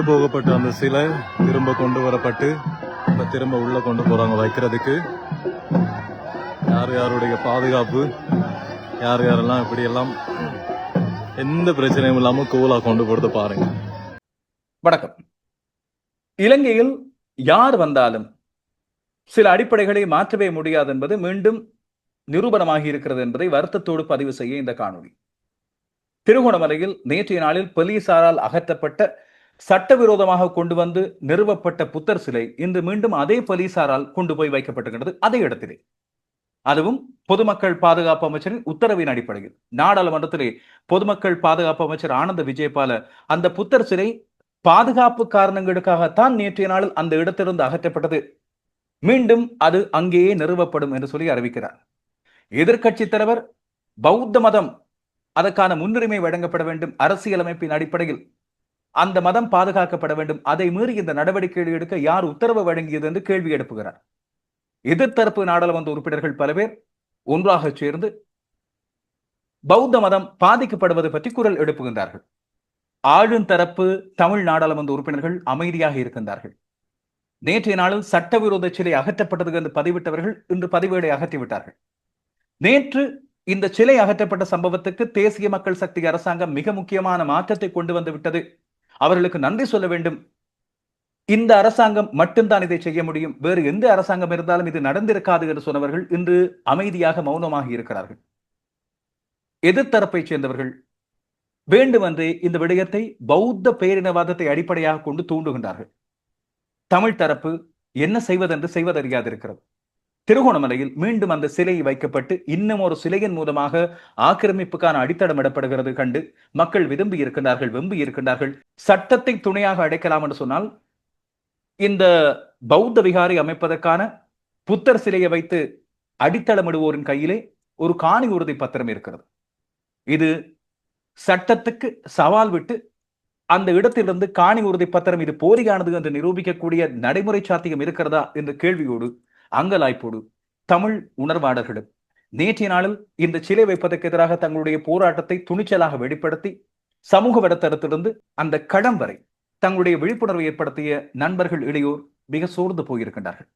கொண்டு போகப்பட்ட அந்த சிலை திரும்ப கொண்டு வரப்பட்டு இப்ப திரும்ப உள்ள கொண்டு போறாங்க வைக்கிறதுக்கு. யார் யாருடைய பாதுகாப்பு யார் யாரெல்லாம் இப்படி எல்லாம் எந்த பிரச்சனையும் இல்லாம கூலா கொண்டு போறது பாருங்க. வணக்கம். இலங்கையில் யார் வந்தாலும் சில அடிப்படைகளை மாற்றவே முடியாது என்பது மீண்டும் நிரூபணமாகி இருக்கிறது என்பதை வருத்தத்தோடு பதிவு செய்ய இந்த காணொளி. திருகோணமலையில் நேற்றைய நாளில் போலீசாரால் அகற்றப்பட்ட சட்டவிரோதமாக கொண்டு வந்து நிறுவப்பட்ட புத்தர் சிலை இன்று மீண்டும் அதே போலீசாரால் கொண்டு போய் வைக்கப்பட்டிருக்கிறது அதே இடத்திலே. அதுவும் பொதுமக்கள் பாதுகாப்பு அமைச்சரின் உத்தரவின் அடிப்படையில். நாடாளுமன்றத்திலே பொதுமக்கள் பாதுகாப்பு அமைச்சர் ஆனந்த விஜயபால அந்த புத்தர் சிலை பாதுகாப்பு காரணங்களுக்காகத்தான் நேற்றைய நாளில் அந்த இடத்திலிருந்து அகற்றப்பட்டது. மீண்டும் அது அங்கேயே நிறுவப்படும் என்று சொல்லி அறிவிக்கிறார். எதிர்க்கட்சி தலைவர் பௌத்த மதம் அதற்கான முன்னுரிமை வழங்கப்பட வேண்டும் அரசியலமைப்பின் அடிப்படையில். அந்த மதம் பாதுகாக்கப்பட வேண்டும். அதை மீறி இந்த நடவடிக்கைகள் எடுக்க யார் உத்தரவு வழங்கியது என்று கேள்வி எழுப்புகிறார். எதிர்த்தரப்பு நாடாளுமன்ற உறுப்பினர்கள் பல பேர் ஒன்றாக சேர்ந்து பௌத்த மதம் பாதிக்கப்படுவது பற்றி குரல் எழுப்புகின்றார்கள். ஆளும் தரப்பு தமிழ் நாடாளுமன்ற உறுப்பினர்கள் அமைதியாக இருக்கின்றார்கள். நேற்றைய நாளில் சட்டவிரோத சிலை அகற்றப்பட்டது என்று பதிவிட்டவர்கள் இன்று பதிவேடை அகற்றிவிட்டார்கள். நேற்று இந்த சிலை அகற்றப்பட்ட சம்பவத்துக்கு தேசிய மக்கள் சக்தி அரசாங்கம் மிக முக்கியமான மாற்றத்தை கொண்டு வந்து விட்டது. அவர்களுக்கு நன்றி சொல்ல வேண்டும். இந்த அரசாங்கம் மட்டும்தான் இதை செய்ய முடியும். வேறு எந்த அரசாங்கம் இருந்தாலும் இது நடந்திருக்காது என்று சொன்னவர்கள் இன்று அமைதியாக மௌனமாக இருக்கிறார்கள். எதிர்த்தரப்பைச் சேர்ந்தவர்கள் வேண்டுமென்றே இந்த விடயத்தை பௌத்த பேரினவாதத்தை அடிப்படையாக கொண்டு தூண்டுகின்றார்கள். தமிழ் தரப்பு என்ன செய்வதென்று செய்வதறியாதிருக்கிறது. திருகோணமலையில் மீண்டும் அந்த சிலை வைக்கப்பட்டு இன்னும் ஒரு சிலையின் மூலமாக ஆக்கிரமிப்புக்கான அடித்தடம் இடப்படுகிறது கண்டு மக்கள் விரும்பி இருக்கின்றார்கள் வெம்பி இருக்கின்றார்கள். சட்டத்தை துணையாக அடைக்கலாம் என்று சொன்னால் இந்த பௌத்த விகாரை அமைப்பதற்கான புத்தர் சிலையை வைத்து அடித்தளமிடுவோரின் கையிலே ஒரு காணி உறுதி பத்திரம் இருக்கிறது. இது சட்டத்துக்கு சவால் விட்டு அந்த இடத்திலிருந்து காணி உறுதி பத்திரம் இது போலியானது என்று நிரூபிக்கக்கூடிய நடைமுறை சாத்தியம் இருக்கிறதா என்ற கேள்வியோடு அங்கலாய்ப்போடு தமிழ் உணர்வாளர்களும் நேற்றைய நாளில் இந்த சிலை வைப்பதற்கு எதிராக தங்களுடைய போராட்டத்தை துணிச்சலாக வெளிப்படுத்தி சமூக வடத்தரத்திலிருந்து அந்த களம் வரை தங்களுடைய விழிப்புணர்வை ஏற்படுத்திய நண்பர்கள் இளையோர் மிக சோர்ந்து போயிருக்கின்றார்கள்.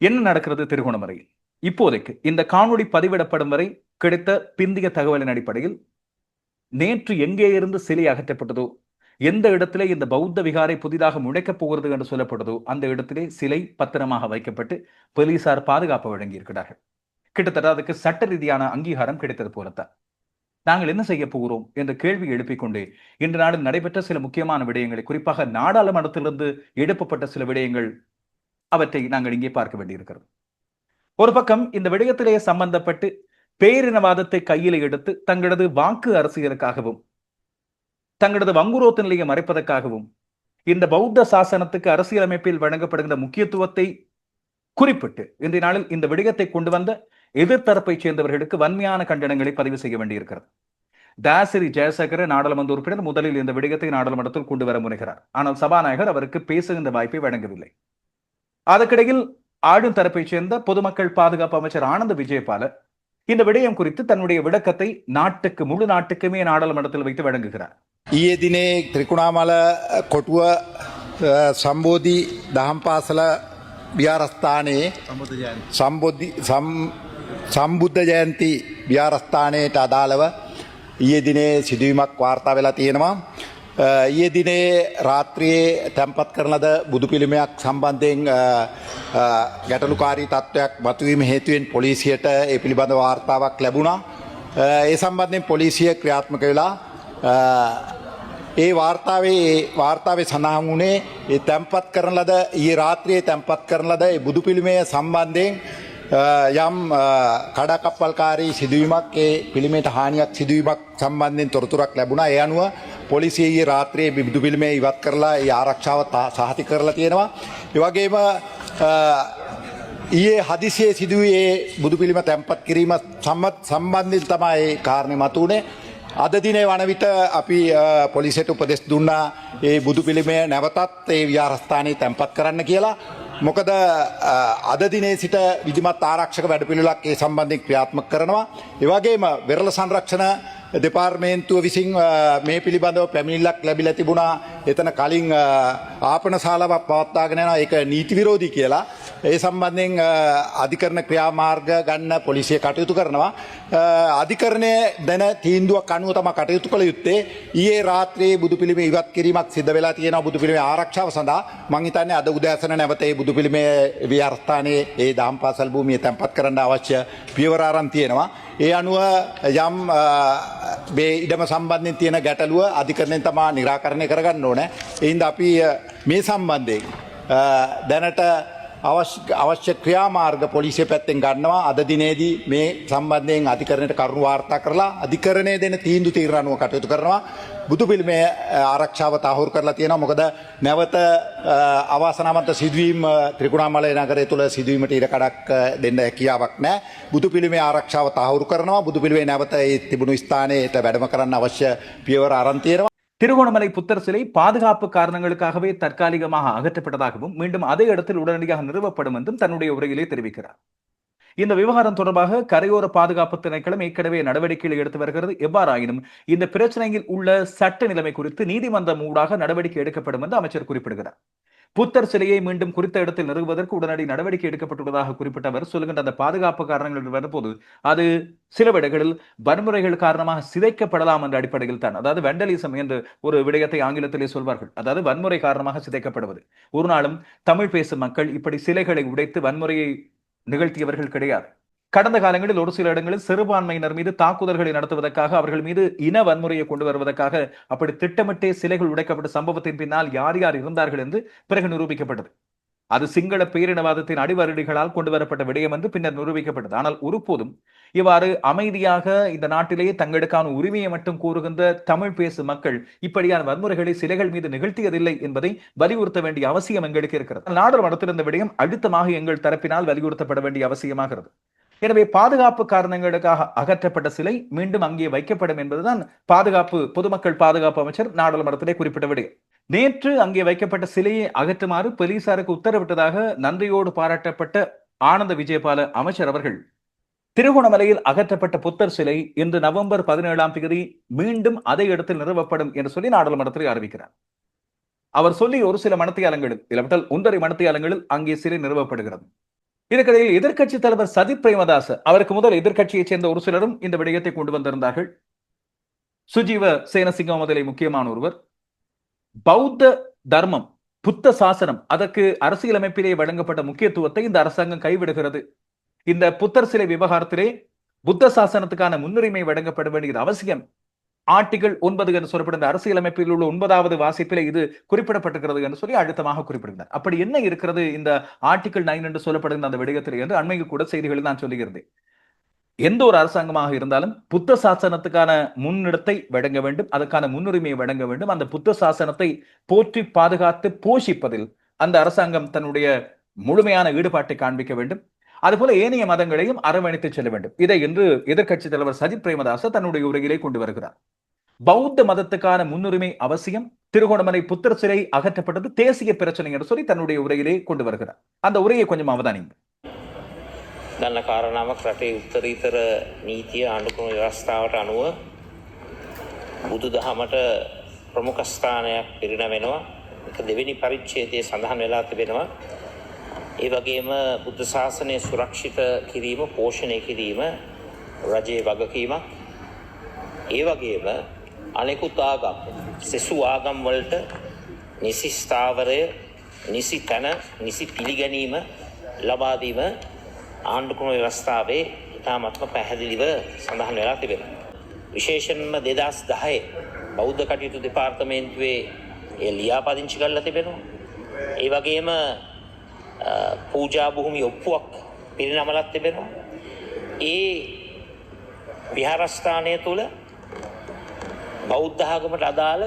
என்ன நடக்கிறது திருகோணமலையில் இப்போதைக்கு இந்த காணொளி பதிவிடப்படும் வரை கிடைத்த பிந்திய தகவலின் அடிப்படையில் நேற்று எங்கே இருந்து சிலை அகற்றப்பட்டதோ எந்த இடத்திலே இந்த பௌத்த விகாரை புதிதாக முளைக்கப் போகிறது என்று சொல்லப்படுதோ அந்த இடத்திலே சிலை பத்திரமாக வைக்கப்பட்டு போலீசார் பாதுகாப்பு வழங்கியிருக்கிறார்கள். கிட்டத்தட்ட அதுக்கு சட்ட ரீதியான அங்கீகாரம் கிடைத்தது போலத்தான். நாங்கள் என்ன செய்ய போகிறோம் என்ற கேள்வி எழுப்பிக் கொண்டே இன்று நாடு நடைபெற்ற சில முக்கியமான விடயங்களை குறிப்பாக நாடாளுமன்றத்திலிருந்து எழுப்பப்பட்ட சில விடயங்கள் அவற்றை நாங்கள் இங்கே பார்க்க வேண்டியிருக்கிறது. ஒரு பக்கம் இந்த விடயத்திலேயே சம்பந்தப்பட்டு பேரினவாதத்தை கையில் எடுத்து தங்களது வாக்கு அரசியலுக்காகவும் தங்களது வங்குரோத்து நிலையை மறைப்பதற்காகவும் இந்த பௌத்த சாசனத்துக்கு அரசியலமைப்பில் வழங்கப்படுகின்ற முக்கியத்துவத்தை குறிப்பிட்டு இன்றைய நாளில் இந்த விடயத்தை கொண்டு வந்த எதிர்த்தரப்பைச் சேர்ந்தவர்களுக்கு வன்மையான கண்டனங்களை பதிவு செய்ய வேண்டியிருக்கிறது. தாசிரி ஜெயசேகர நாடாளுமன்ற உறுப்பினர் முதலில் இந்த விடயத்தை நாடாளுமன்றத்தில் கொண்டு வர முனைகிறார். ஆனால் சபாநாயகர் அவருக்கு பேசுகின்ற வாய்ப்பை வழங்கவில்லை. அதற்கிடையில் ஆளும் தரப்பைச் சேர்ந்த பொதுமக்கள் பாதுகாப்பு அமைச்சர் ஆனந்த விஜயபால இந்த விடயம் குறித்து தன்னுடைய விளக்கத்தை நாட்டுக்கு முழு நாட்டுக்குமே நாடாளுமன்றத்தில் வைத்து வழங்குகிறார் ඊයේ දිනේ ත්‍රිකුණාමල කොටුව සම්බෝධි දහම් පාසල විහාරස්ථානයේ සම්බෝධි සම්- සම්බුද්ධ ජයන්ති විහාරස්ථානයට අදාළව ඊයේ දිනේ සිදුවීමක් වාර්තා වෙලා තියෙනවා. අ, ඊයේ දිනේ රාත්‍රියේ තැන්පත් කරන ලද බුදු පිළිමයක් සම්බන්ධයෙන් අ, අ, ගැටලුකාරී තත්ත්වයක් මතුවීම හේතුවෙන් පොලිසියට ඒ පිළිබඳ වාර්තාවක් ලැබුණා. අ, ඒ සම්බන්ධයෙන් පොලිසිය ක්‍රියාත්මක වෙලා අ, ඒ වාර්තාවේ ඒ වාර්තාවේ සඳහන් වුණේ ඒ තැන්පත් කරන ලද ඊයේ රාත්‍රියේ තැන්පත් කරන ලද ඒ බුදු පිළිමය සම්බන්ධයෙන් අ, යම් අ, කඩකප්පල්කාරී සිදුවීමක් ඒ පිළිමයට හානියක් සිදුවීමක් සම්බන්ධයෙන් තොරතුරක් ලැබුණා. ඒ අනුව පොලිසිය ඊයේ රාත්‍රියේ බුදු පිළිමය ඉවත් කරලා ඒ ආරක්ෂාව තා- සහතික කරලා තියෙනවා. ඒ වගේම අ, ඊයේ හදිසියේ සිදුවේ ඒ බුදු පිළිම තැන්පත් කිරීම සම්මත් සම්බන්ධින් තමයි ඒ කාරණය මතුවනේ. අද දිනේ වන විට අපි අ, පොලිසියට උපදෙස් දුන්නා ඒ බුදු පිළිමය නැවතත් ඒ විහාරස්ථානයේ තැන්පත් කරන්න කියලා. මොකද අ, අද දිනේ සිට විධිමත් ආරක්ෂක වැඩපිළිවෙලක් ඒ සම්බන්ධයෙන් ක්‍රියාත්මක කරනවා. ඒ වගේම වෙරළ සංරක්ෂණ දෙපාර්මේන්තුව විසින් අ, මේ පිළිබඳව පැමිණිල්ලක් ලැබිලා තිබුණා. එතන කලින් අ, ආපන ශාලාවක් පවත්වාගෙන යනවා. ඒක නීති විරෝධී කියලා. ඒ සම්බන්ධයෙන් අ, අධිකරණ ක්‍රියාමාර්ග ගන්න පොලිසිය කටයුතු කරනවා. අ, අධිකරණය දැන තීන්දුවක් අනුව තම කටයුතු කළ යුත්තේ. ඊයේ රාත්‍රයේ බුදු පිළිම ඉවත් කිරීමක් සිද්ධ වෙලා තියෙනවා බුදු පිළිමේ ආරක්ෂාව සඳහා. මං හිතන්නේ අද උදෑසන නැවත ඒ බුදු පිළිමේ විහාරස්ථානයේ ඒ දහම් පාසල් භූමිය තැන්පත් කරන්න අවශ්‍ය පියවර අරන් තියෙනවා. ඒ අනුව යම් අ, මේ ඉඩම සම්බන්ධයෙන් තියෙන ගැටලුව අධිකරණයෙන් තමා නිරාකරණය කරගන්න ඕන. එහින්ද අපි අ, මේ සම්බන්ධයෙන් අ, දැනට අවශ්‍ය අවශ්‍ය ක්‍රියාමාර්ග පොලිසිය පැත්තෙන් ගන්නවා. අද දිනේදී මේ සම්බන්ධයෙන් අධිකරණයට කරුණු වාර්තා කරලා අධිකරණය දෙන තීන්දුව තීරණ අනුව කටයුතු කරනවා. බුදු පිළිමේ අ, ආරක්ෂාව තහවුරු කරලා තියෙනවා. මොකද නැවත අ, අවාසනාවන්ත සිදුවීම් අ, ත්‍රිකුණාමලය නගරය තුළ සිදුවීමට ඉඩ කඩක් අ, දෙන්න හැකියාවක් නැහැ. බුදු පිළිමේ ආරක්ෂාව තහවුරු කරනවා. බුදු පිළිමේ නැවත ඒ තිබුණු ස්ථානයට වැඩම කරන්න අවශ්‍ය පියවර අරන් තියෙනවා. திருகோணமலை புத்தர் சிலை பாதுகாப்பு காரணங்களுக்காகவே தற்காலிகமாக அகற்றப்பட்டதாகவும் மீண்டும் அதே இடத்தில் உடனடியாக நிறுவப்படும் என்றும் தன்னுடைய உரையிலே தெரிவிக்கிறார். இந்த விவகாரம் தொடர்பாக கரையோர பாதுகாப்பு திணைக்களம் ஏற்கனவே நடவடிக்கைகளை எடுத்து வருகிறது. எவ்வாறாயினும் இந்த பிரச்சனையில் உள்ள சட்ட நிலைமை குறித்து நீதிமன்றம் ஊடாக நடவடிக்கை எடுக்கப்படும் என்று அமைச்சர் குறிப்பிடுகிறார். புத்தர் சிலையை மீண்டும் குறித்த இடத்தில் நிறுவுவதற்கு உடனடி நடவடிக்கை எடுக்கப்பட்டுள்ளதாக குறிப்பிட்ட அவர் சொல்லுகின்ற அந்த பாதுகாப்பு காரணங்கள் வரும்போது அது சில விடைகளில் வன்முறைகள் காரணமாக சிதைக்கப்படலாம் என்ற அடிப்படையில் தான். அதாவது வெண்டலிசம் என்று ஒரு விடயத்தை ஆங்கிலத்திலே சொல்வார்கள். அதாவது வன்முறை காரணமாக சிதைக்கப்படுவது. ஒரு நாளும் தமிழ் பேசும் மக்கள் இப்படி சிலைகளை உடைத்து வன்முறையை நிகழ்த்தியவர்கள் கிடையாது. கடந்த காலங்களில் ஒரு சில இடங்களில் சிறுபான்மையினர் மீது தாக்குதல்களை நடத்துவதற்காக அவர்கள் மீது இன வன்முறையை கொண்டு வருவதற்காக அப்படி திட்டமிட்டே சிலைகள் உடைக்கப்பட்ட சம்பவத்தின் பின்னால் யார் யார் இருந்தார்கள் என்று பிறகு நிரூபிக்கப்பட்டது. அது சிங்கள பேரினவாதத்தின் அடிவருடிகளால் கொண்டு வரப்பட்ட விடயம் என்று பின்னர் நிரூபிக்கப்பட்டது. ஆனால் ஒருபோதும் இவ்வாறு அமைதியாக இந்த நாட்டிலேயே தங்களுக்கான உரிமையை மட்டும் கூறுகின்ற தமிழ் பேசும் மக்கள் இப்படியான வன்முறைகளை சிலைகள் மீது நிகழ்த்தியதில்லை என்பதை வலியுறுத்த வேண்டிய அவசியம் எங்களுக்கு இருக்கிறது. நாடாளுமன்றத்தில் இந்த விடயம் அழுத்தமாக எங்கள் தரப்பினால் வலியுறுத்தப்பட வேண்டிய அவசியமாகிறது எனவே பாதுகாப்பு காரணங்களுக்காக அகற்றப்பட்ட சிலை மீண்டும் அங்கே வைக்கப்படும் என்பதுதான் பாதுகாப்பு பொதுமக்கள் பாதுகாப்பு அமைச்சர் நாடாளுமன்றத்திலே குறிப்பிட்ட விடு. நேற்று அங்கே வைக்கப்பட்ட சிலையை அகற்றுமாறு போலீசாருக்கு உத்தரவிட்டதாக நன்றியோடு பாராட்டப்பட்ட ஆனந்த விஜயபால அமைச்சர் அவர்கள். திருகோணமலையில் அகற்றப்பட்ட புத்தர் சிலை இன்று நவம்பர் பதினேழாம் தேதி மீண்டும் அதே இடத்தில் நிறுவப்படும் என்று சொல்லி நாடாளுமன்றத்தில் அறிவிக்கிறார். அவர் சொல்லி ஒரு சில மனத்தியாலங்களில் இல்லாவிட்டால் ஒன்றரை மனத்தியாலங்களில் அங்கே சிலை நிறுவப்படுகிறது. இதற்கிடையில் எதிர்க்கட்சி தலைவர் சதிப் பிரேமதாஸ் அவருக்கு முதல் எதிர்க்கட்சியைச் சேர்ந்த ஒரு சிலரும் இந்த விடயத்தை கொண்டு வந்திருந்தார்கள். சுஜீவ சேனசிங்கம் முதலே முக்கியமான ஒருவர். பௌத்த தர்மம் புத்த சாசனம் அதற்கு அரசியலமைப்பிலே வழங்கப்பட்ட முக்கியத்துவத்தை இந்த அரசாங்கம் கைவிடுகிறது. இந்த புத்தர் சிலை விவகாரத்திலே புத்த சாசனத்துக்கான முன்னுரிமை வழங்கப்பட வேண்டியது அவசியம். ஆர்டிகிள் ஒன்பது என்று சொல்லப்படும் அரசியலமைப்பில் உள்ள ஒன்பதாவது வாசிப்பிலே இது குறிப்பிடப்பட்டிருக்கிறது என்று சொல்லி அழுத்தமாக குறிப்பிடுகிறார் அப்படி என்ன இருக்கிறது இந்த ஆர்டிகிள் நைன் என்று சொல்லப்படுகிற அந்த விடயத்தில் என்று அண்மையில் கூட செய்திகளில் நான் சொல்லுகிறேன். எந்த ஒரு அரசாங்கமாக இருந்தாலும் புத்த சாசனத்துக்கான முன்னிடத்தை வழங்க வேண்டும் அதுக்கான முன்னுரிமையை வழங்க வேண்டும். அந்த புத்த சாசனத்தை போற்றி பாதுகாத்து போஷிப்பதில் அந்த அரசாங்கம் தன்னுடைய முழுமையான ஈடுபாட்டை காண்பிக்க வேண்டும். அதுபோல ஏனைய மதங்களையும் அரவணைத்து செல்ல வேண்டும். இதை இன்று எதிர்க்கட்சி தலைவர் சஜித் பிரேமதாச தன்னுடைய உரையிலே கொண்டு வருகிறார். பௌத்த மதத்துக்கான முன்னுரிமை அவசியம் திருகோணமலை புத்தர் சிலை அகற்றப்பட்டது தேசிய பிரச்சனை என்று சொல்லி தன்னுடைய உரையிலே கொண்டு வருகிறார் அந்த உரையை கொஞ்சம் அவதானிங்க දන්න කාරණාවක් රටේ උත්තරීතර නීතිය ආණ්ඩුක්‍රම ව්‍යවස්ථාවට අනුව බුදු දහමට ප්‍රමුඛස්ථානයක් පිරිනවෙනවා එක දෙවෙනි පරිච්ඡේදයේ සඳහන් වෙලා තිබෙනවා. ඒ වගේම බුද්ධ ශාසනය සුරක්ෂිත කිරීම පෝෂණය කිරීම රජයේ වගකීමක්. ඒ වගේම අනෙකුත් ආගම් සෙසු ආගම් වලට නිසි ස්ථාවරය නිසි තැන නිසි පිළිගැනීම ලබා දීම ආණ්ඩුක්‍රම ව්‍යවස්ථාවේ ඉතාමත්ම පැහැදිලිව සඳහන් වෙලා තිබෙනවා. විශේෂයෙන්ම දෙදස් දහය බෞද්ධ කටයුතු දෙපාර්තමේන්තුවේ එය ලියාපදිංචි කරලා තිබෙනවා. ඒ වගේම අ, පූජා භූමි ඔප්පුවක් පිරිනමලත් තිබෙනවා. ඒ විහාරස්ථානය තුළ බෞද්ධාගමට අදාළ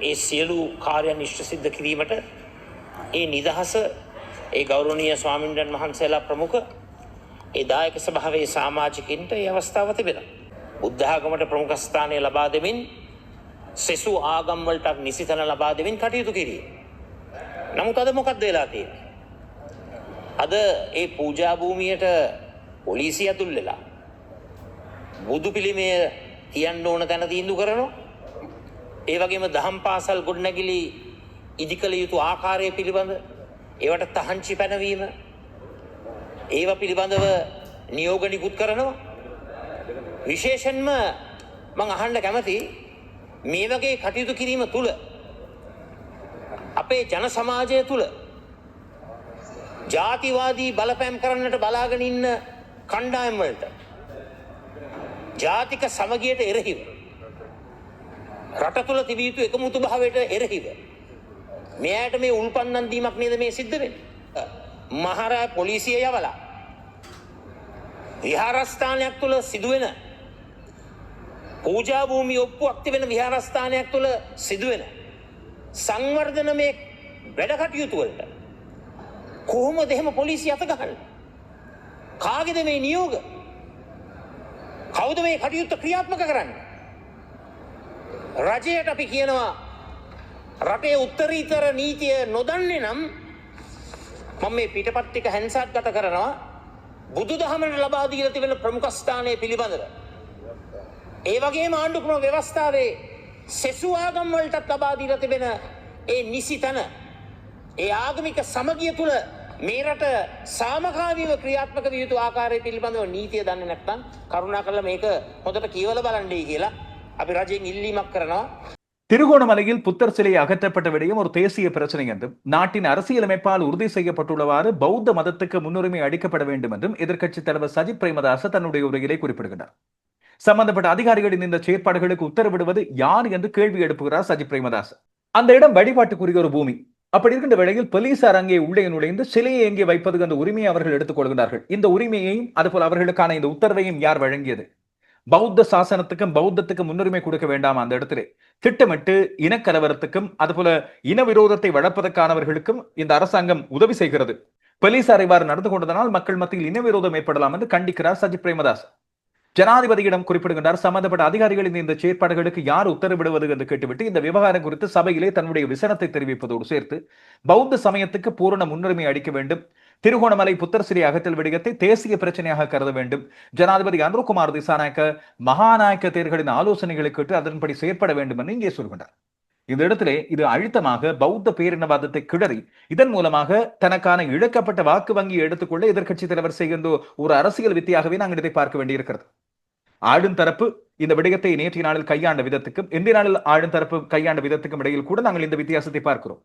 ඒ සියලු කාර්යන් නිශ්්‍ර සිද්ධ කිරීමට ඒ නිදහස ඒ ගෞරවනීය ස්වාමින්ඩන් වහන්සේලා ප්‍රමුඛ ඒ දායක සභාවේ සාමාජිකින්ට ඒ අවස්ථාව තිබෙන. බුද්ධාගමට ප්‍රමුඛස්ථානය ලබා දෙමින් සෙසු ආගම්වලටක් නිසිතන ලබා දෙමින් කටයුතු කිරීම. නමුත් අද මොකක්ද වෙලා තියෙන්නේ. අද ඒ පූජාභූමියට පොලිසිය ඇතුල් වෙලා බුදු පිළිමය තියන්න ඕන තැන තීන්දු කරනවා. ඒ වගේම දහම් පාසල් ගොඩනැගිලි ඉදි කළ යුතු ආකාරය පිළිබඳ ඒවට තහංචි පැනවීම ඒව පිළිබඳව නියෝග නිකුත් කරනවා. විශේෂෙන්ම මං අහන්න කැමති මේ වගේ කටයුතු කිරීම තුළ අපේ ජන සමාජය තුළ ජාතිවාදී බලපෑම් කරන්නට බලාගෙන ඉන්න කණ්ඩායම් වලට ජාතික සමගියට එරෙහිව රට තුළ තිබිය යුතු එකමුතු භාවයට එරෙහිව. මෙයාට මේ උල්පන්නන් දීමක් නේද මේ සිද්ධ වෙන්නේ? මහර පොලිසිය යවලා විහාරස්ථානයක් තුළ සිදුවෙන පූජා භූමි ඔප්පුවක් තිබෙන විහාරස්ථානයක් තුළ සිදුවෙන සංවර්ධන මේ වැඩ කටයුතු වලට කොහොමද එහෙම පොලිසිය අත ගහන්නේ? කාගේද මේ නියෝග? කවුද මේ කටයුත්ත ක්‍රියාත්මක කරන්නේ? රජයට අපි කියනවා රටේ උත්තරීතර නීතිය නොදන්නේ නම් මම මේ පිටපත් ටික හැන්සාත් ගත කරනවා. බුදු දහමට ලබා දීලා තිබෙන ප්‍රමුඛස්ථානය පිළිබඳව. ඒ වගේම ආණ්ඩුක්‍රම ව්‍යවස්ථාවේ සෙසු ආගම් වලටත් ලබා දීලා තිබෙන ඒ නිසි තැන ඒ ආගමික සමගිය තුළ මේ රට සාමකාමීව ක්‍රියාත්මක විය යුතු ආකාරය පිළිබඳව නීතිය දන්නේ නැත්නම් කරුණා කරලා මේක හොඳට කියවලා බලන්නයි කියලා අපි රජයෙන් ඉල්ලීමක් කරනවා திருகோணமலையில் புத்தர் சிலை அகற்றப்பட்ட விடயம் ஒரு தேசிய பிரச்சனை என்றும் நாட்டின் அரசியலமைப்பால் உறுதி செய்யப்பட்டுள்ளவாறு பௌத்த மதத்துக்கு முன்னுரிமை அளிக்கப்பட வேண்டும் என்றும் எதிர்க்கட்சித் தலைவர் சஜித் பிரேமதாச தன்னுடைய உரையிலே குறிப்பிடுகிறார் சம்பந்தப்பட்ட அதிகாரிகளின் இந்த செயற்பாடுகளுக்கு உத்தரவிடுவது யார் என்று கேள்வி எழுப்புகிறார் சஜித் பிரேமதாஸ் அந்த இடம் வழிபாட்டுக்குரிய ஒரு பூமி அப்படி இருக்கின்ற வேளையில் போலீசார் அங்கே உள்ளே நுழைந்து சிலையை எங்கே வைப்பது என்ற உரிமையை அவர்கள் எடுத்துக் கொள்கிறார்கள் இந்த உரிமையையும் அதுபோல் அவர்களுக்கான இந்த உத்தரவையும் யார் வழங்கியது பௌத்த சாசனத்துக்கும் பௌத்தத்துக்கும் முன்னுரிமை கொடுக்க வேண்டாம் அந்த இடத்துல. திட்டமிட்டு இனக்கலவரத்துக்கும் அதுபோல இன விரோதத்தை வளர்ப்பதற்கானவர்களுக்கும் இந்த அரசாங்கம் உதவி செய்கிறது. போலீசார் இவ்வாறு நடந்து கொண்டதனால் மக்கள் மத்தியில் இன விரோதம் ஏற்படலாம் என்று கண்டிக்கிறார் சஜித் பிரேமதாஸ். ஜனாதிபதியிடம் குறிப்பிடுகின்றார் சம்பந்தப்பட்ட அதிகாரிகளின் இந்த செயற்பாடுகளுக்கு யார் உத்தரவிடுவது என்று கேட்டுவிட்டு இந்த விவகாரம் குறித்து சபையிலே தன்னுடைய விசனத்தை தெரிவிப்பதோடு சேர்த்து பௌத்த சமயத்துக்கு பூரண முன்னுரிமை அளிக்க வேண்டும். திருகோணமலை புத்தர் சிலை அகத்தல் விடயத்தை தேசிய பிரச்சனையாக கருத வேண்டும். ஜனாதிபதி அனுர்குமார் திசாநாயக்க மகாநாயக்க தேர்களின் ஆலோசனைகளை கேட்டு அதன்படி செயற்பட வேண்டும் என்று இங்கே சொல்கின்றார். இந்த இடத்திலே இது அழுத்தமாக பௌத்த பேரினவாதத்தை கிளறி இதன் மூலமாக தனக்கான இழக்கப்பட்ட வாக்கு வங்கியை எடுத்துக்கொள்ள எதிர்க்கட்சி தலைவர் செய்கின்ற ஒரு அரசியல் வித்தியாகவே நாங்கள் இதை பார்க்க வேண்டியிருக்கிறது. ஆளும் தரப்பு இந்த விடயத்தை நேற்றைய நாளில் கையாண்ட விதத்துக்கும் இன்றைய நாளில் ஆளும் தரப்பு கையாண்ட விதத்துக்கும் இடையில் கூட நாங்கள் இந்த வித்தியாசத்தை பார்க்கிறோம்.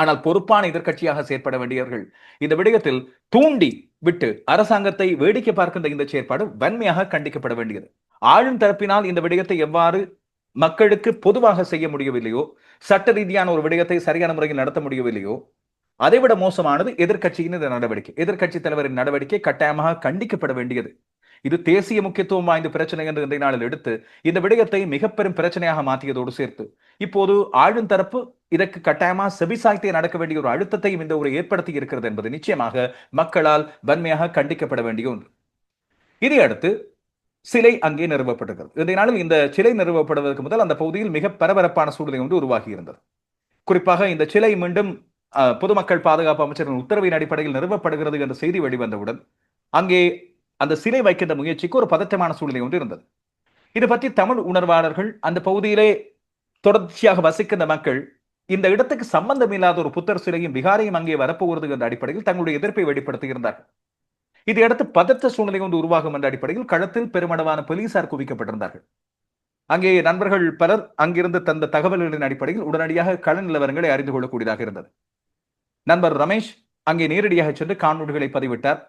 ஆனால் பொறுப்பான எதிர்கட்சியாக செயற்பட வேண்டியவர்கள். இந்த விடயத்தில் தூண்டி விட்டு அரசாங்கத்தை வேடிக்கை பார்க்கின்ற இந்த செயற்பாடு வன்மையாக கண்டிக்கப்பட வேண்டியது. ஆளும் தரப்பினால் இந்த விடயத்தை எவ்வாறு மக்களுக்கு பொதுவாக செய்ய முடியவில்லையோ சட்ட ரீதியான ஒரு விடயத்தை சரியான முறையில் நடத்த முடியவில்லையோ அதைவிட மோசமானது எதிர்கட்சியின் இந்த நடவடிக்கை. எதிர்கட்சி தலைவரின் நடவடிக்கை கட்டாயமாக கண்டிக்கப்பட வேண்டியது. இது தேசிய முக்கியத்துவம் வாய்ந்த பிரச்சனை என்று இன்றைய நாளில் எடுத்து இந்த விடயத்தை மிக பெரும் பிரச்சனையாக மாற்றியதோடு சேர்த்து இப்போது ஆளும் தரப்பு இதற்கு கட்டாயமா செபிசாய்த்தே நடக்க வேண்டிய ஒரு அழுத்தத்தையும் இந்த உரை ஏற்படுத்தி இருக்கிறது என்பது நிச்சயமாக மக்களால் வன்மையாக கண்டிக்கப்பட வேண்டிய ஒன்று. இதையடுத்து சிலை அங்கே நிறுவப்பட்டிருக்கிறது. இந்த நாளில் இந்த சிலை நிறுவப்படுவதற்கு முதல் அந்த பகுதியில் மிக பரபரப்பான சூழ்நிலை ஒன்று உருவாகி இருந்தது. குறிப்பாக இந்த சிலை மீண்டும் பொதுமக்கள் பாதுகாப்பு அமைச்சரின் உத்தரவின் அடிப்படையில் நிறுவப்படுகிறது என்ற செய்தி வெளிவந்தவுடன் அங்கே அந்த சிலை வைக்கின்ற முயற்சிக்கு ஒரு பதற்றமான சூழ்நிலை ஒன்று இருந்தது. இது பற்றி தமிழ் உணர்வாளர்கள் அந்த பகுதியிலே தொடர்ச்சியாக வசிக்கின்ற மக்கள் இந்த இடத்துக்கு சம்பந்தம் இல்லாத ஒரு புத்தர் சிலையும் விகாரையும் அங்கே வரப்போகிறது என்ற அடிப்படையில் தங்களுடைய எதிர்ப்பை வெளிப்படுத்தியிருந்தார்கள் இதையடுத்து பதற்ற சூழ்நிலை ஒன்று உருவாகும் என்ற அடிப்படையில் களத்தில் பெருமளவான போலீசார் குவிக்கப்பட்டிருந்தார்கள். அங்கே நண்பர்கள் பலர் அங்கிருந்து தந்த தகவல்களின் அடிப்படையில் உடனடியாக கள நிலவரங்களை அறிந்து கொள்ளக்கூடியதாக இருந்தது. நண்பர் ரமேஷ் அங்கே நேரடியாக சென்று காணொலிகளை பதிவிட்டார்.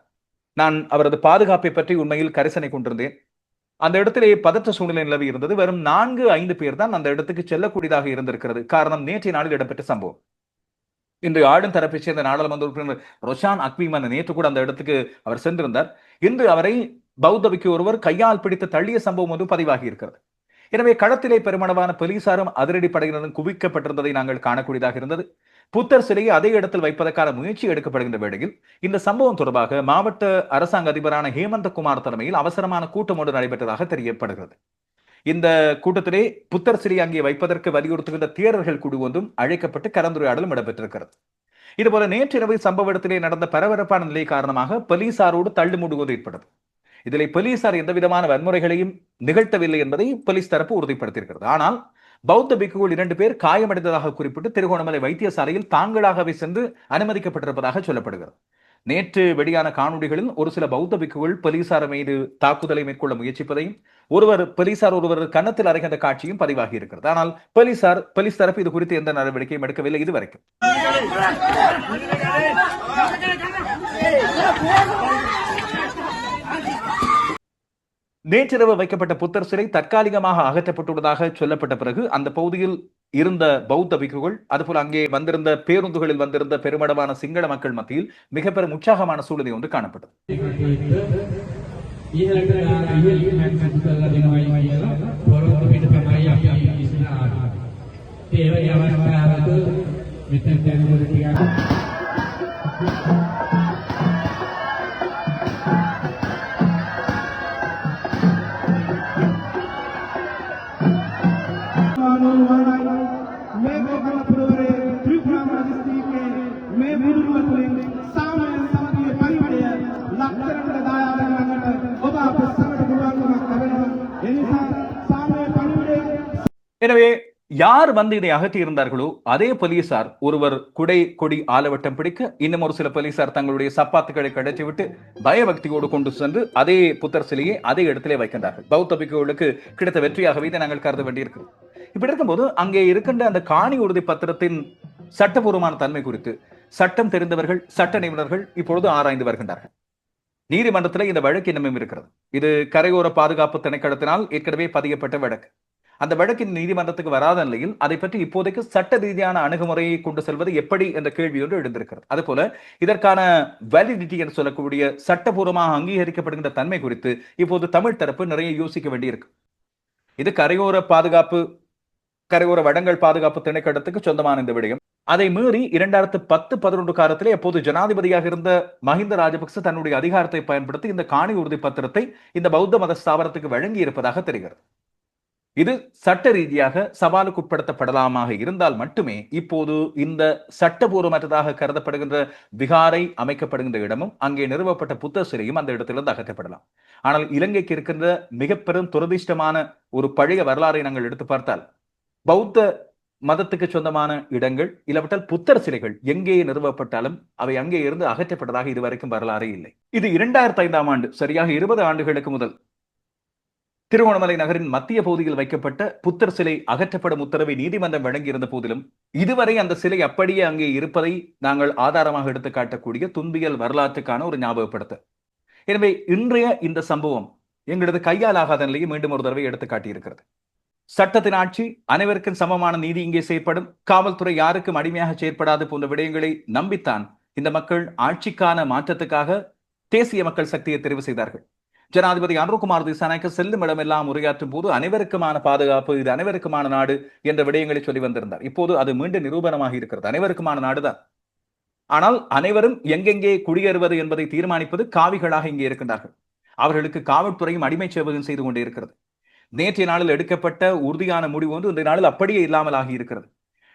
நான் அவரது பாதுகாப்பை பற்றி உண்மையில் கரிசனை கொண்டிருந்தேன். அந்த இடத்திலே பதற்ற சூழ்நிலை நிலவி இருந்தது. வெறும் நான்கு ஐந்து பேர் தான் அந்த இடத்துக்கு செல்லக்கூடியதாக இருந்திருக்கிறது. காரணம் நேற்றைய நாளில் இடம்பெற்ற சம்பவம். இன்று ஆளும் தரப்பைச் சேர்ந்த நாடாளுமன்ற உறுப்பினர் ரொஷான் அக்விமன் நேற்று கூட அந்த இடத்துக்கு அவர் சென்றிருந்தார். இன்று அவரை பௌத்தவிக்கு ஒருவர் கையால் பிடித்து தள்ளிய சம்பவம் ஒன்று பதிவாகி இருக்கிறது. எனவே களத்திலே பெருமளவான போலீசாரும் அதிரடி படையினரும் குவிக்கப்பட்டிருந்ததை நாங்கள் காணக்கூடியதாக இருந்தது. புத்தர் சிலையை அதே இடத்தில் வைப்பதற்கான முயற்சி எடுக்கப்படுகின்ற வேளையில் இந்த சம்பவம் தொடர்பாக மாவட்ட அரசாங்க அதிபரான ஹேமந்த குமார் தலைமையில் அவசரமான கூட்டம் ஒன்று நடைபெற்றதாக தெரியப்படுகிறது. இந்த கூட்டத்திலே புத்தர் சிலை அங்கே வைப்பதற்கு வலியுறுத்துகின்ற தேரர்கள் குழு ஒன்றும் அழைக்கப்பட்டு கலந்துரையாடலும் இடம்பெற்றிருக்கிறது. இதுபோல நேற்றிரவு சம்பவ இடத்திலே நடந்த பரபரப்பான நிலை காரணமாக போலீசாரோடு தள்ளுமுடுவது ஏற்பட்டது. இதில் போலீசார் எந்த விதமான வன்முறைகளையும் நிகழ்த்தவில்லை என்பதை போலீஸ் தரப்பு உறுதிப்படுத்தியிருக்கிறது. ஆனால் பௌத்த பிக்குகள் இரண்டு பேர் காயமடைந்ததாக குறிப்பிட்டு திருகோணமலை வைத்தியசாலையில் தாங்களாகவே சென்று அனுமதிக்கப்பட்டிருப்பதாக சொல்லப்படுகிறது நேற்று வெளியான காணொளிகளில் ஒரு சில பௌத்த பிக்குகள் போலீசார் மீது தாக்குதலை மேற்கொள்ள முயற்சிப்பதையும் ஒருவர் போலீசார் ஒருவர் கன்னத்தில் அறைகின்ற காட்சியும் பதிவாகி இருக்கிறது ஆனால் போலீசார் போலீஸ் தரப்பு இது குறித்து எந்த நடவடிக்கையும் எடுக்கவில்லை இதுவரைக்கும் நேற்றிரவு வைக்கப்பட்ட புத்தர் சிலை தற்காலிகமாக அகற்றப்பட்டுள்ளதாக சொல்லப்பட்ட பிறகு அந்த பகுதியில் இருந்த பௌத்த பிக்குகள் அதுபோல் அங்கே வந்திருந்த பேருந்துகளில் வந்திருந்த பெருமளவான சிங்கள மக்கள் மத்தியில் மிகப்பெரும் உற்சாகமான சூழ்நிலை ஒன்று காணப்பட்டது. தேவையான எனவே யார் வந்து இதை அகற்றி இருந்தார்களோ அதே போலீசார் ஒருவர் குடை கொடி ஆலவட்டம் பிடிக்க இன்னும் ஒரு சில போலீசார் தங்களுடைய சப்பாத்துக்களை கடத்திவிட்டு பயபக்தியோடு கொண்டு சென்று அதே புத்தர் சிலையை அதே இடத்திலே வைக்கின்றார்கள். பௌத்த பிக்குகளுக்கு கிடைத்த வெற்றியாகவே இதை நாங்கள் கருத வேண்டியிருக்கிறோம் இப்படி இருக்கும்போது அங்கே இருக்கின்ற அந்த காணி உறுதி பத்திரத்தின் சட்டபூர்வமான தன்மை குறித்து சட்டம் தெரிந்தவர்கள் சட்ட நிபுணர்கள் இப்பொழுது ஆராய்ந்து வருகின்றார்கள். நீதிமன்றத்தில் இந்த வழக்கு இன்னமும் இருக்கிறது. இது கரையோர பாதுகாப்பு திணைக்களத்தினால் ஏற்கனவே பதியப்பட்ட வழக்கு. அந்த வழக்கின் நீதிமன்றத்துக்கு வராத நிலையில் அதை பற்றி இப்போதைக்கு சட்ட ரீதியான அணுகுமுறையை கொண்டு செல்வது எப்படி என்ற கேள்வி ஒன்று எழுந்திருக்கிறது. அதுபோல இதற்கான வேலிடிட்டி என்று சொல்லக்கூடிய சட்டபூர்வமாக அங்கீகரிக்கப்படுகின்ற தன்மை குறித்து இப்போது தமிழ் தரப்பு நிறைய யோசிக்க வேண்டியிருக்கு. இது கரையோர பாதுகாப்பு கரையோர வடங்கள் பாதுகாப்பு திணைக்கடத்துக்கு சொந்தமான இந்த விடயம். அதை மீறி இரண்டாயிரத்து பத்து பதினொன்று காலத்திலே அப்போது ஜனாதிபதியாக இருந்த மஹிந்த ராஜபக்ச தன்னுடைய அதிகாரத்தை பயன்படுத்தி இந்த காணி உறுதி பத்திரத்தை இந்த பௌத்த மத ஸ்தாபனத்துக்கு வழங்கி இருப்பதாக தெரிகிறது. இது சட்ட ரீதியாக சவாலுக்கு உட்படுத்தப்படலாமாக இருந்தால் மட்டுமே இப்போது இந்த சட்டபூர்வமற்றதாக கருதப்படுகின்ற விகாரை அமைக்கப்படுகின்ற இடமும் அங்கே நிறுவப்பட்ட புத்தர் சிலையும் அந்த இடத்திலிருந்து அகற்றப்படலாம். ஆனால் இலங்கைக்கு இருக்கின்ற மிக பெரும் துரதிர்ஷ்டமான ஒரு பழைய வரலாறை நாங்கள் எடுத்து பார்த்தால் பௌத்த மதத்துக்கு சொந்தமான இடங்கள் இல்லாவிட்டால் புத்தர் சிலைகள் எங்கே நிறுவப்பட்டாலும் அவை அங்கே இருந்து அகற்றப்பட்டதாக இதுவரைக்கும் வரலாறே இல்லை. இது இரண்டாயிரத்தி ஐந்தாம் ஆண்டு சரியாக இருபது ஆண்டுகளுக்கு முதல் திருவண்ணாமலை நகரின் மத்திய பகுதியில் வைக்கப்பட்ட புத்தர் சிலை அகற்றப்படும் உத்தரவை நீதிமன்றம் வழங்கியிருந்த போதிலும் இதுவரை அந்த சிலை அப்படியே அங்கே இருப்பதை நாங்கள் ஆதாரமாக எடுத்து காட்டக்கூடிய துன்பியல் வரலாற்றுக்கான ஒரு ஞாபகப்படுத்த எனவே இன்றைய இந்த சம்பவம் எங்களது கையால் ஆகாத நிலையை மீண்டும் ஒரு தடவை எடுத்து காட்டியிருக்கிறது. சட்டத்தின் ஆட்சி அனைவருக்கும் சமமான நீதி இங்கே செயற்படும் காவல்துறை யாருக்கும் அடிமையாக செயற்படாது போன்ற விடயங்களை நம்பித்தான் இந்த மக்கள் ஆட்சிக்கான மாற்றத்துக்காக தேசிய மக்கள் சக்தியை தெரிவு செய்தார்கள். ஜனாதிபதி அனுர்குமார் திசானாக்கு செல்லும் இடமெல்லாம் உரையாற்றும் போது அனைவருக்குமான பாதுகாப்பு இது அனைவருக்குமான நாடு என்ற விடயங்களை சொல்லி வந்திருந்தார். இப்போது அது மீண்டும் நிரூபணமாக இருக்கிறது. அனைவருக்குமான நாடுதான். ஆனால் அனைவரும் எங்கெங்கே குடியேறுவது என்பதை தீர்மானிப்பது காவிகளாக இங்கே இருக்கின்றார்கள். அவர்களுக்கு காவல்துறையும் அடிமை சேவகம் செய்து கொண்டே இருக்கிறது நேற்றைய நாளில் எடுக்கப்பட்ட உறுதியான முடிவு ஒன்று இந்த நாளில் அப்படியே இல்லாமல் ஆகி இருக்கிறது.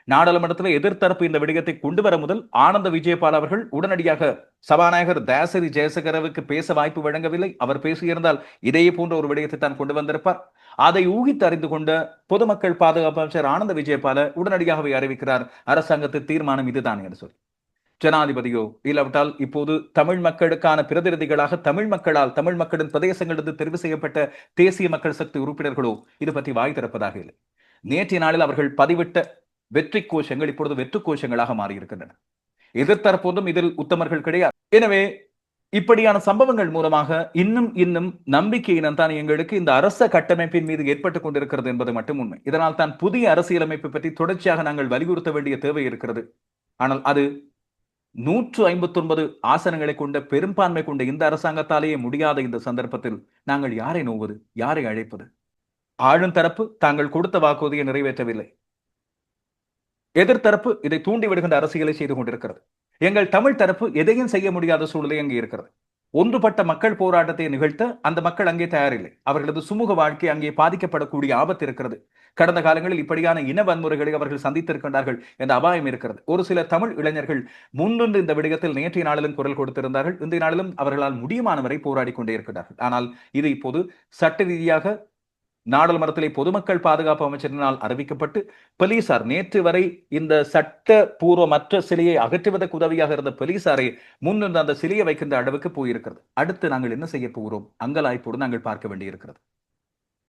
நாடாளுமன்றத்தில் எதிர்த்தரப்பு இந்த விடயத்தை கொண்டு வர முதல் ஆனந்த விஜயபால் அவர்கள் உடனடியாக சபாநாயகர் தயாசிரி ஜெயசகரவுக்கு பேச வாய்ப்பு வழங்கவில்லை. அவர் பேசியிருந்தால் இதே போன்ற ஒரு விடயத்தை தான் கொண்டு வந்திருப்பார். அதை ஊகித்து அறிந்து கொண்ட பொதுமக்கள் பாதுகாப்பு அமைச்சர் ஆனந்த விஜயபால உடனடியாகவே அறிவிக்கிறார். அரசாங்கத்தின் தீர்மானம் இதுதான் என்று சொல்லி. ஜனாதிபதியோ இல்லாவிட்டால் இப்போது தமிழ் மக்களுக்கான பிரதிநிதிகளாக தமிழ் மக்களால் தமிழ் மக்களின் பிரதேசங்களிலிருந்து தெரிவு செய்யப்பட்ட தேசிய மக்கள் சக்தி உறுப்பினர்களோ இது பற்றி வாய் திறப்பதாக இல்லை. நேற்றைய நாளில் அவர்கள் பதிவிட்ட வெற்றி கோஷங்கள் இப்பொழுது வெற்று கோஷங்களாக மாறியிருக்கின்றன எதிர்த்தரப்போதும் இதில் உத்தமர்கள் கிடையாது. எனவே இப்படியான சம்பவங்கள் மூலமாக இன்னும் இன்னும் நம்பிக்கையினம் தான் எங்களுக்கு இந்த அரச கட்டமைப்பின் மீது ஏற்பட்டுக் கொண்டிருக்கிறது என்பது மட்டும் உண்மை. இதனால் தான் புதிய அரசியலமைப்பு பற்றி தொடர்ச்சியாக நாங்கள் வலியுறுத்த வேண்டிய தேவை இருக்கிறது. ஆனால் அது நூற்று ஐம்பத்தி ஒன்பது ஆசனங்களை கொண்ட பெரும்பான்மை கொண்ட இந்த அரசாங்கத்தாலேயே முடியாத இந்த சந்தர்ப்பத்தில் நாங்கள் யாரை நோவது யாரை அழைப்பது? ஆளும் தரப்பு தாங்கள் கொடுத்த வாக்குறுதியை நிறைவேற்றவில்லை. எதிர்த்தரப்பு இதை தூண்டி விடுகின்ற அரசியலை செய்து கொண்டிருக்கிறது. எங்கள் தமிழ் தரப்பு எதையும் செய்ய முடியாத சூழ்நிலை அங்கே இருக்கிறது. ஒன்றுபட்ட மக்கள் போராட்டத்தை நிகழ்த்த அந்த மக்கள் அங்கே தயாரில்லை. அவர்களது சுமூக வாழ்க்கை அங்கே பாதிக்கப்படக்கூடிய ஆபத்து இருக்கிறது. கடந்த காலங்களில் இப்படியான இன வன்முறைகளை அவர்கள் சந்தித்திருக்கின்றார்கள் என்ற அபாயம் இருக்கிறது. ஒரு சில தமிழ் இளைஞர்கள் முன்னின்று இந்த விடயத்தில் நேற்றைய நாளிலும் குரல் கொடுத்திருந்தார்கள். இன்றைய நாளிலும் அவர்களால் முடியுமானவரை போராடி கொண்டே இருக்கிறார்கள். ஆனால் இது இப்போது சட்ட ரீதியாக நாடாளுமன்றத்திலே பொதுமக்கள் பாதுகாப்பு அமைச்சரினால் அறிவிக்கப்பட்டு போலீசார் நேற்று வரை இந்த சட்டபூர்வமற்ற சிலையை அகற்றுவதற்கு உதவியாக இருந்த போலீசாரை முன்னிருந்து அந்த சிலையை வைக்கின்ற அளவுக்கு போயிருக்கிறது. அடுத்து நாங்கள் என்ன செய்ய போகிறோம்? அங்கலாய்ப்போடு நாங்கள் பார்க்க வேண்டியிருக்கிறது.